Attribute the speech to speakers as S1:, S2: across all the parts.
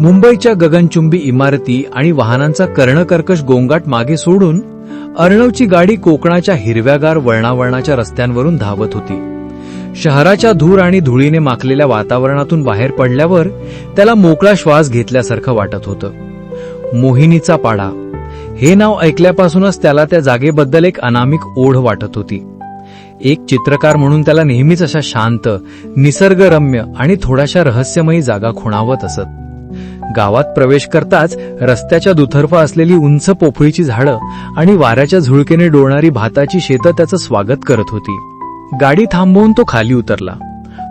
S1: मुंबईच्या गगनचुंबी इमारती आणि वाहनांचा कर्णकर्कश गोंगाट मागे सोडून अर्णवची गाडी कोकणाच्या हिरव्यागार वळणावळणाच्या रस्त्यांवरून धावत होती. शहराच्या धूर आणि धुळीने माखलेल्या वातावरणातून बाहेर पडल्यावर त्याला मोकळा श्वास घेतल्यासारखं वाटत होतं. मोहिनीचा पाडा. हे नाव ऐकल्यापासूनच त्याला त्या जागेबद्दल एक अनामिक ओढ वाटत होती. एक चित्रकार म्हणून त्याला नेहमीच अशा शांत निसर्गरम्य आणि थोड्याशा रहस्यमयी जागा खुणावत असत. गावात प्रवेश करताच रस्त्याच्या दुतर्फा असलेली उंच पोफळीची झाडं आणि वाऱ्याच्या झुळकेने डोळणारी भाताची शेतं त्याचं स्वागत करत होती. गाडी थांबवून तो खाली उतरला.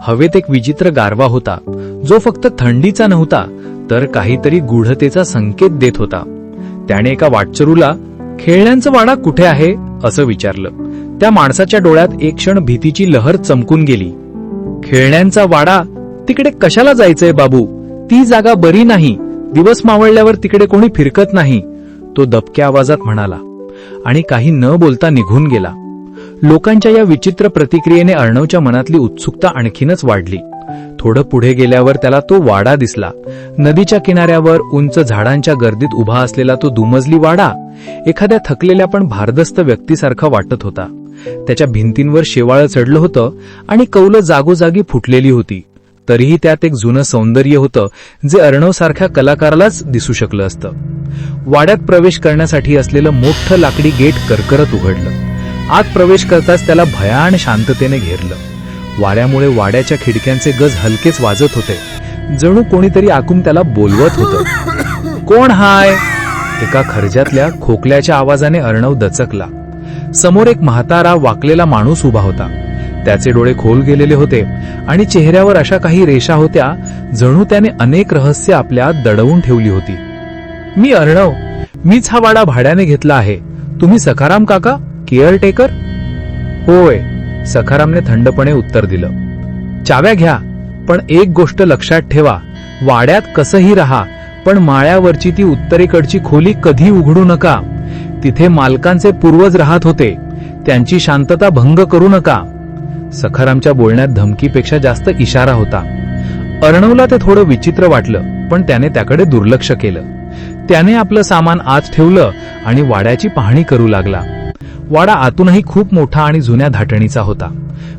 S1: हवेत एक विचित्र गारवा होता. जो फक्त थंडीचा नव्हता तर काहीतरी गूढतेचा संकेत देत होता. त्याने एका वाटचरूला खेळण्यांचं वाडा कुठे आहे? असं विचारलं. त्या माणसाच्या डोळ्यात एक क्षण भीतीची लहर चमकून गेली. खेळण्यांचा वाडा तिकडे कशाला जायचंय बाबू? ती जागा बरी नाही दिवस मावळल्यावर तिकडे कोणी फिरकत नाही तो दबक्या आवाजात म्हणाला. आणि काही न बोलता निघून गेला. लोकांच्या या विचित्र प्रतिक्रियेने अर्णवच्या मनातली उत्सुकता आणखीनच वाढली. थोडं पुढे गेल्यावर त्याला तो वाडा दिसला. नदीच्या किनाऱ्यावर उंच झाडांच्या गर्दीत उभा असलेला तो दुमजली वाडा एखाद्या थकलेल्या पण भारदस्त व्यक्तीसारखा वाटत होता. त्याच्या भिंतींवर शेवाळं चढलं होतं आणि कौलं जागोजागी फुटलेली होती. तरीही त्यात एक जुनं सौंदर्य होतं जे अर्णवसारख्या कलाकारालाच दिसू शकलं असतं. वाड्यात प्रवेश करण्यासाठी असलेलं मोठं लाकडी गेट करकरत उघडलं. आत प्रवेश करताच त्याला भयान शांततेने घेरलं. वाऱ्यामुळे वाड्याच्या खिडक्यांचे गज हलकेच वाजत होते. जणू कोणीतरी आकून त्याला बोलवत होतं. कोण हाय? एका खर्जातल्या खोकल्याच्या आवाजाने अर्णव दचकला. समोर एक म्हातारा वाकलेला माणूस उभा होता. त्याचे डोळे खोल गेलेले होते आणि चेहऱ्यावर अशा काही रेषा होत्या जणू त्याने अनेक रहस्य आपल्या दडवून ठेवली होती. मी अर्णव मीच हा वाडा भाड्याने घेतला आहे. तुम्ही सखाराम काका? केअरटेकर? होय. सखारामने थंडपणे उत्तर दिलं. चाव्या घ्या पण एक गोष्ट लक्षात ठेवा. वाड्यात कसंही राहा पण माळ्यावरची ती उत्तरेकडची खोली कधी उघडू नका. तिथे मालकांचे पूर्वज राहत होते. त्यांची शांतता भंग करू नका. सखारामच्या बोलण्यात धमकीपेक्षा जास्त इशारा होता. अर्णवला ते थोडं विचित्र वाटलं पण त्याने त्याकडे दुर्लक्ष केलं. त्याने आपलं सामान आत ठेवलं आणि वाड्याची पाहणी करू लागला. वाडा आतूनही खूप मोठा आणि जुन्या धाटणीचा होता.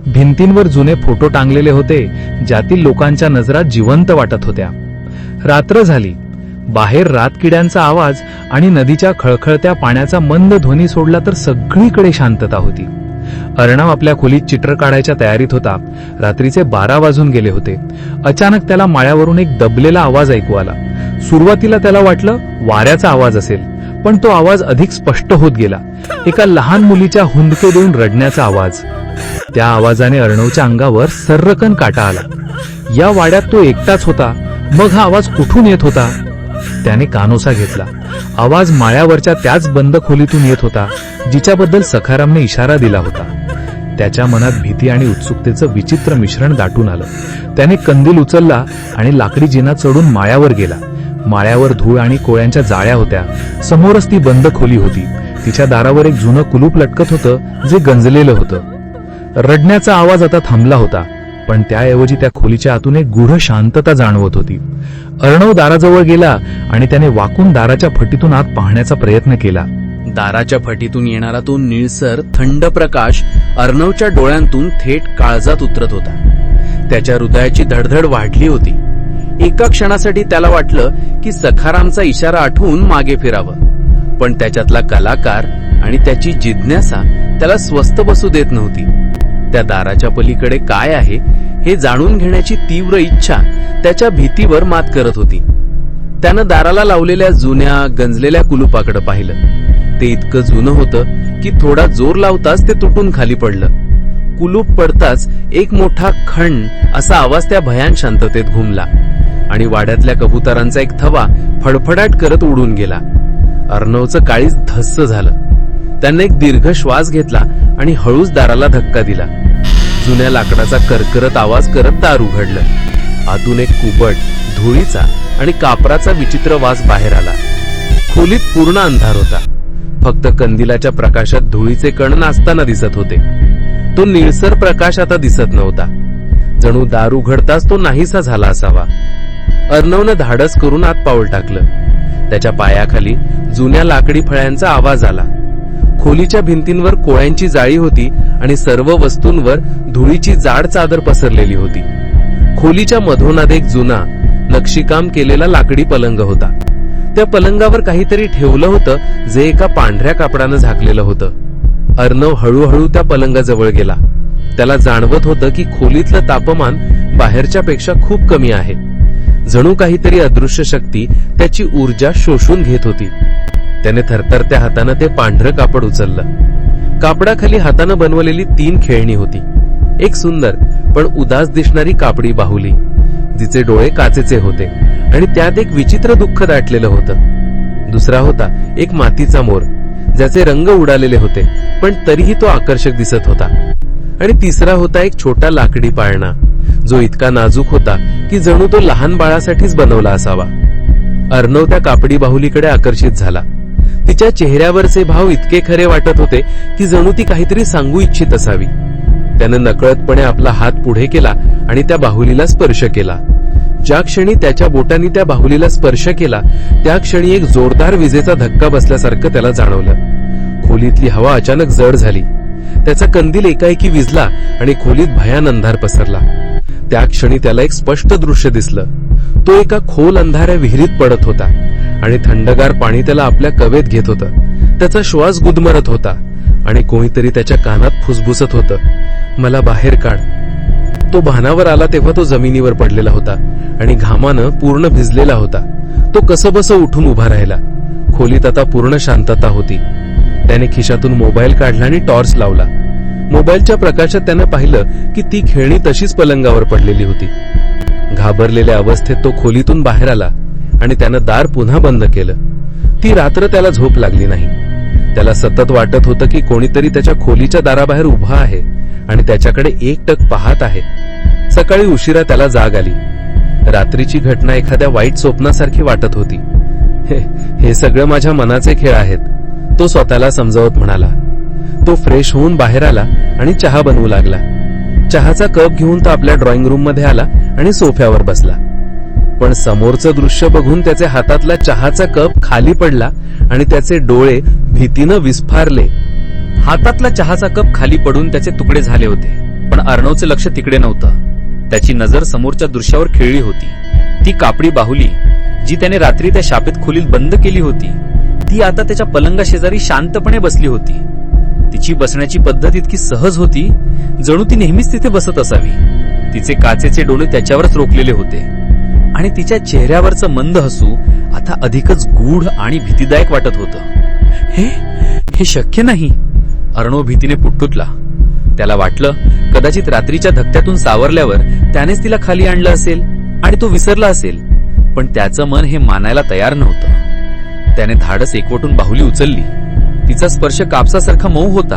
S1: भिंतींवर जुने फोटो टांगलेले होते ज्यातील लोकांच्या नजरा जिवंत वाटत होत्या. रात्र झाली बाहेर रातकिड्यांचा आवाज आणि नदीच्या खळखळत्या पाण्याचा मंद ध्वनी सोडला तर सगळीकडे शांतता होती. अर्णव आपल्या खोलीत चित्र काढायच्या तयारीत होता. रात्रीचे बारा वाजून गेले होते. अचानक त्याला माळ्यावरून एक दबलेला आवाज ऐकू आला. सुरुवातीला त्याला वाटलं वाऱ्याचा आवाज असेल पण तो आवाज अधिक स्पष्ट होत गेला. एका लहान मुलीच्या हुंदके देऊन रडण्याचा आवाज. त्या आवाजाने अर्णवच्या अंगावर सर्रकन काटा आला. या वाड्यात तो एकटाच होता. मग हा आवाज कुठून येत होता? त्याने कानोसा घेतला. आवाज माळ्यावरच्या त्याच बंद खोलीतून येत होता जिच्याबद्दल सखारामने इशारा दिला होता. त्याच्या मनात भीती आणि उत्सुकतेचं विचित्र मिश्रण दाटून आलं. त्याने कंदील उचलला आणि लाकडी जिना चढून माळ्यावर गेला. माळ्यावर धूळ आणि कोळ्यांच्या जाळ्या होत्या. समोरच ती बंद खोली होती. तिच्या दारावर एक जुनं कुलूप लटकत होतं जे गंजलेलं होतं. रडण्याचा आवाज आता थांबला होता. पण त्याऐवजी त्या खोलीच्या आतून एक गूढ शांतता जाणवत होती. अर्णव दाराजवळ गेला आणि त्याने वाकून दाराच्या फटीतून आत पाहण्याचा प्रयत्न केला.
S2: दाराच्या फटीतून येणारा तो निळसर थंड प्रकाश अर्णवच्या डोळ्यांतून थेट काळजात उतरत होता. त्याच्या हृदयाची धडधड वाढली होती. एका क्षणासाठी त्याला वाटलं की सखारामचा इशारा आठवून मागे फिरावं. पण त्याच्यातला कलाकार आणि त्याची जिज्ञासा त्याला स्वस्थ बसू देत नव्हती. त्या दाराच्या पलीकडे काय आहे हे जाणून घेण्याची तीव्र इच्छा त्याच्या भीतीवर मात करत होती. त्यानं दाराला लावलेल्या जुन्या गंजलेल्या कुलुपाकडे पाहिलं. ते इतकं जुनं होतं की थोडा जोर लावताच ते तुटून खाली पडलं. कुलूप पडताच एक मोठा खण असा आवाज त्या भयान शांततेत घुमला आणि वाड्यातल्या कबुतरांचा एक थवा फडफडाट करत उडून गेला. अर्णवचं काळीच धस्स झालं. त्याने एक दीर्घ श्वास घेतला आणि हळूच दाराला धक्का दिला. जुन्या लाकडाचा करकरत आवाज करत दार उघडलं. आतून एक कुबट धुळीचा आणि कापराचा विचित्र वास बाहेर आला. खोलीत पूर्ण अंधार होता. फक्त कंदिलाच्या प्रकाशात धुळीचे कण नाचताना दिसत होते. तो निळसर प्रकाश आता दिसत नव्हता. जणू दार उघडताच तो नाहीसा झाला असावा. अर्णवनं धाडस करून आत पाऊल टाकलं. त्याच्या पायाखाली जुन्या लाकडी फळ्यांचा आवाज आला. खोलीच्या भिंतींवर कोळ्यांची जाळी होती आणि सर्व वस्तूंवर धुळीची जाड चादर पसरलेली होती. खोलीच्या मधोनाद एक जुना नक्षीकाम केलेला लाकडी पलंग होता. त्या पलंगावर काहीतरी ठेवलं होतं जे एका पांढऱ्या कापडानं झाकलेलं होतं. अर्णव हळूहळू त्या पलंगाजवळ गेला. त्याला जाणवत होतं की खोलीतलं तापमान बाहेरच्या पेक्षा खूप कमी आहे. जणू काहीतरी अदृश्य शक्ती त्याची ऊर्जा शोषून घेत होती. त्याने थरथरत्या हातानं ते पांढरं कापड उचललं. कापडाखाली हातानं बनवलेली तीन खेळणी होती. एक सुंदर पण उदास दिसणारी कापडी बाहुली जिचे डोळे काचेचे होते आणि त्यात एक विचित्र दुःख दाटलेलं होतं. दुसरा होता एक मातीचा मोर ज्याचे रंग उडालेले होते पण तरीही तो आकर्षक दिसत होता. आणि तिसरा होता एक छोटा लाकडी पाळणा जो इतका नाजूक होता की जणू तो लहान बाळासाठीच बनवला असावा. अर्णव त्या कापडी बाहुलीकडे आकर्षित झाला. तिच्या चेहऱ्यावरचे भाव इतके खरे वाटत होते की जणू ती काहीतरी सांगू इच्छित असावी. त्याने नकळतपणे आपला हात पुढे केला आणि त्या बाहुलीला स्पर्श केला. ज्या क्षणी त्याच्या बोटांनी त्या बाहुलीला स्पर्श केला त्या क्षणी एक जोरदार विजेचा धक्का बसल्यासारखं त्याला जाणवलं. खोलीतली हवा अचानक जड झाली. त्याचा कंदील एकाएकी विजला आणि खोलीत भयान अंधार पसरला. त्या क्षणी त्याला एक स्पष्ट दृश्य दिसलं. तो एका खोल अंधाऱ्या विहिरीत पडत होता आणि थंडगार पाणी त्याला आपल्या कवेत घेत होतं. त्याचा श्वास गुदमरत होता आणि कोणीतरी त्याच्या कानात फुसफुसत होतं. मला बाहेर काढ. तो भानावर आला तेव्हा तो जमिनीवर पडलेला होता आणि घामानं पूर्ण भिजलेला होता. तो कसबस उठून उभा राहिला. खोलीत आता पूर्ण शांतता होती. त्याने खिशातून मोबाईल काढला आणि टॉर्च लावला. मोबाईलच्या प्रकाशात त्यानं पाहिलं की ती खेळणी तशीच पलंगावर पडलेली होती. घाबरलेल्या अवस्थेत तो खोलीतून बाहेर आला आणि त्यानं दार पुन्हा बंद केलं. ती रात्र त्याला झोप लागली नाही. त्याला सतत वाटत होतं की कोणीतरी त्याच्या खोलीच्या दाराबाहेर उभा आहे आणि त्याच्याकडे एकटक पाहत आहे. सकाळी उशिरा त्याला जाग आली. रात्रीची घटना एखाद्या वाईट स्वप्नासारखी वाटत होती. हे हे सगळं माझ्या मनाचे खेळ आहेत तो स्वतःला समजावत म्हणाला. तो फ्रेश होऊन बाहेर आला आणि चहा बनवू लागला. चहाचा कप घेऊन तो आपल्या ड्रॉइंग रूममध्ये आला आणि सोफ्यावर बसला. पण समोरचं दृश्य बघून त्याचे हातातला चहाचा कप खाली पडला आणि त्याचे डोळे भीतीनं विस्फारले.
S1: हातातला चहाचा कप खाली पडून त्याचे तुकडे झाले होते पण अर्णवचे लक्ष तिकडे नव्हतं. त्याची नजर समोरच्या दृश्यावर खेळली होती. ती कापडी बाहुली जी त्याने रात्री त्या शापेत खोलीत बंद केली होती. ती आता त्याच्या पलंगा शेजारी शांतपणे बसली होती. तिची बसण्याची पद्धत इतकी सहज होती जणू ती नेहमीच तिथे बसत असावी. तिचे काचेचे डोळे त्याच्यावरच रोखलेले होते. आणि तिच्या चेहऱ्यावरचं मंद हसू आता अधिकच गूढ आणि भीतीदायक वाटत होतं. हे? हे शक्य नाही? अर्णव भीतीने पुटपुटला. त्याला वाटलं कदाचित रात्रीच्या धक्क्यातून सावरल्यावर त्यानेच तिला खाली आणलं असेल आणि तो विसरला असेल. पण त्याचं मन हे मानायला तयार नव्हतं. त्याने धाडस एकवटून बाहुली उचलली. तिचा स्पर्श कापसासारखा मऊ होता.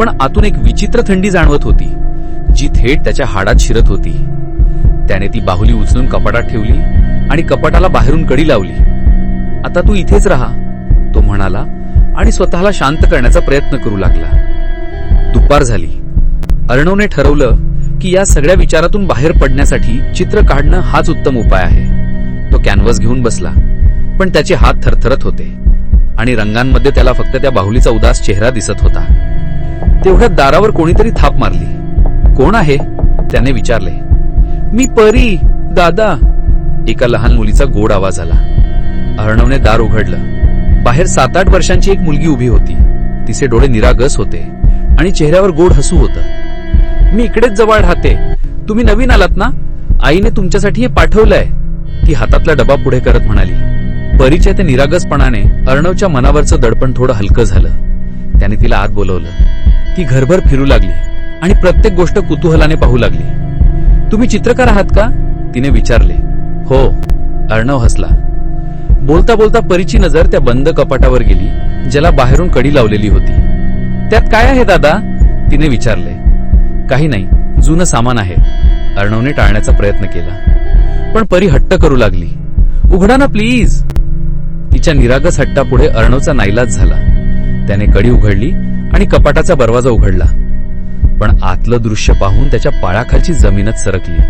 S1: पण आतून एक विचित्र थंडी जाणवत होती जी थेट त्याच्या हाडात शिरत होती. त्याने ती बाहुली उचलून कपाटात ठेवली आणि कपाटाला बाहेरून कडी लावली. आता तू इथेच राहा तो म्हणाला आणि स्वतःला शांत करण्याचा प्रयत्न करू लागला. दुपार झाली. अर्णवने ठरवलं की या सगळ्या विचारातून बाहेर पडण्यासाठी चित्र काढणं हाच उत्तम उपाय आहे. तो कॅनव्हस घेऊन बसला. पण त्याचे हात थरथरत होते. आणि रंगांमध्ये त्याला फक्त त्या बाहुलीचा उदास चेहरा दिसत होता. तेवढ्यात दारावर कोणीतरी थाप मारली. कोण आहे? त्याने विचारले. मी परी दादा. एका लहान मुलीचा गोड आवाज आला. अर्णवने दार उघडलं. बाहेर सात आठ वर्षांची एक मुलगी उभी होती. तिचे डोळे निरागस होते आणि चेहऱ्यावर गोड हसू होतं. मी इकडेच जवळ राहते. तुम्ही नवीन आलात ना? आईने तुमच्यासाठी हे पाठवलंय. ती हातातला डबा पुढे करत म्हणाली. परीच्या त्या निरागसपणाने अर्णवच्या मनावरचं दडपण थोडं हलकं झालं. त्याने तिला आत बोलवलं. ती घरभर फिरू लागली आणि प्रत्येक गोष्ट कुतूहलाने पाहू लागली. तुम्ही चित्रकार आहात का? तिने विचारले. हो अर्णव हसला. बोलता बोलता परीची नजर त्या बंद कपाटावर गेली ज्याला बाहेरून कडी लावलेली होती. त्यात काय आहे दादा? तिने विचारले. काही नाही जुनं सामान आहे. अर्णवने टाळण्याचा प्रयत्न केला. पण परी हट्ट करू लागली. उघडा ना प्लीज! तिच्या निरागस हट्टापुढे अर्णवचा नाईलाज झाला. त्याने कडी उघडली आणि कपाटाचा दरवाजा उघडला. पण आतलं दृश्य पाहून त्याच्या पाळाखालची जमीनच सरकली.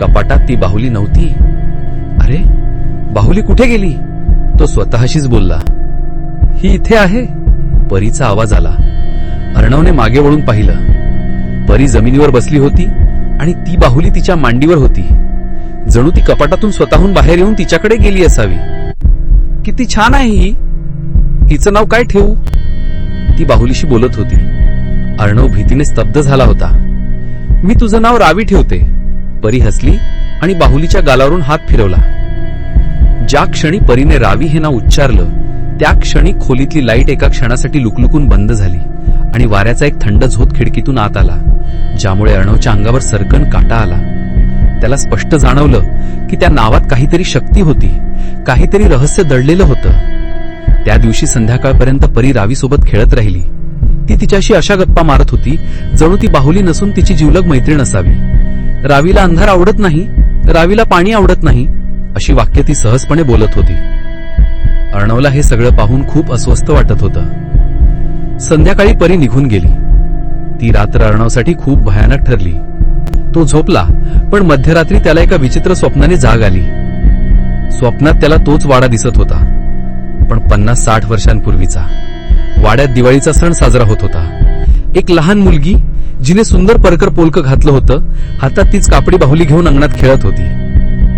S1: कपाटात ती बाहुली नव्हती. अरे बाहुली कुठे गेली? तो स्वतःशीच बोलला. ही इथे आहे? परीचा आवाज आला. अर्णवने मागे वळून पाहिलं. परी जमिनीवर बसली होती आणि ती बाहुली तिच्या मांडीवर होती. जणू ती कपाटातून स्वतःहून बाहेर येऊन तिच्याकडे गेली असावी. किती छान आहे ही. हिचं नाव काय ठेवू? ती बाहुलीशी बोलत होती. अर्णव भीतीने स्तब्ध झाला होता. मी तुझं नाव रावी ठेवते. परी हसली आणि बाहुलीच्या गालावरून हात फिरवला. ज्या क्षणी परीने रावी हे नाव उच्चारलं त्या क्षणी खोलीतली लाइट एका क्षणासाठी लुकलुकून बंद झाली आणि वाऱ्याचा एक थंड झोत खिडकीतून आत आला ज्यामुळे अर्णवच्या अंगावर सरकन काटा आला. त्याला स्पष्ट जाणवलं की त्या नावात काहीतरी शक्ती होती. काहीतरी रहस्य दडलेलं होतं. त्या दिवशी संध्याकाळपर्यंत परी रावीसोबत खेळत राहिली. ती तिच्याशी अशा गप्पा मारत होती जणू ती बाहुली नसून तिची जीवलग मैत्रीण असावी. रावीला अंधार आवडत नाही रावीला पाणी आवडत नाही अशी वाक्य ती सहजपणे बोलत होती. अर्णवला हे सगळं पाहून खूप अस्वस्थ वाटत होतं. संध्याकाळी परी निघून गेली. ती रात्र अर्णवसाठी खूप भयानक ठरली. तो झोपला पण मध्यरात्री त्याला एका विचित्र स्वप्नाने जाग आली. स्वप्नात त्याला तोच वाडा दिसत होता पण पन्नास साठ वर्षांपूर्वीचा. वाड्यात दिवाळीचा सण साजरा होत होता. एक लहान मुलगी जिने सुंदर परकर पोलक घातलं होतं हातात तीच कापडी बाहुली घेऊन अंगणात खेळत होती.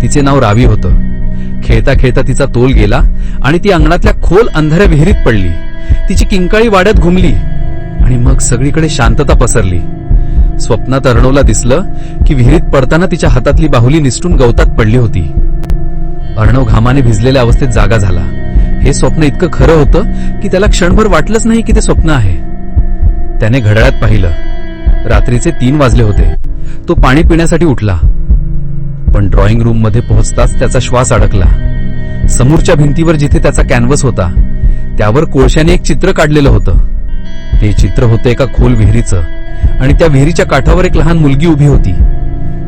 S1: तिचे नाव रावी होतं. खेळता खेळता तिचा तोल गेला आणि ती अंगणातल्या खोल अंधाऱ्या विहिरीत पडली. तिची किंकाळी वाड्यात घुमली आणि मग सगळीकडे शांतता पसरली. स्वप्नात अर्णवला दिसलं की विहिरीत पडताना तिच्या हातातली बाहुली निसटून गवतात पडली होती. अर्णव घामाने भिजलेल्या अवस्थेत जागा झाला. हे स्वप्न इतकं खरं होतं की त्याला क्षणभर वाटलंच नाही की ते स्वप्न आहे. त्याने घड्याळात पाहिलं. रात्रीचे तीन वाजले होते. तो पाणी पिण्यासाठी उठला. पण ड्रॉइंग रूममध्ये पोहोचताच त्याचा श्वास अडकला. समोरच्या भिंतीवर जिथे त्याचा कॅनव्हस होता त्यावर कोळशाने एक चित्र काढलेलं होतं. ते चित्र होतं एका खोल विहिरीचं. आणि त्या विहिरीच्या काठावर एक लहान मुलगी उभी होती.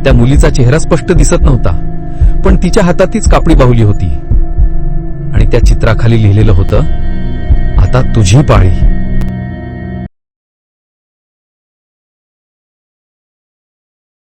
S1: त्या मुलीचा चेहरा स्पष्ट दिसत नव्हता पण तिच्या हातातीच कापडी बाहुली होती. आणि त्या चित्राखाली लिहिलेलं होतं आता तुझी पाळी.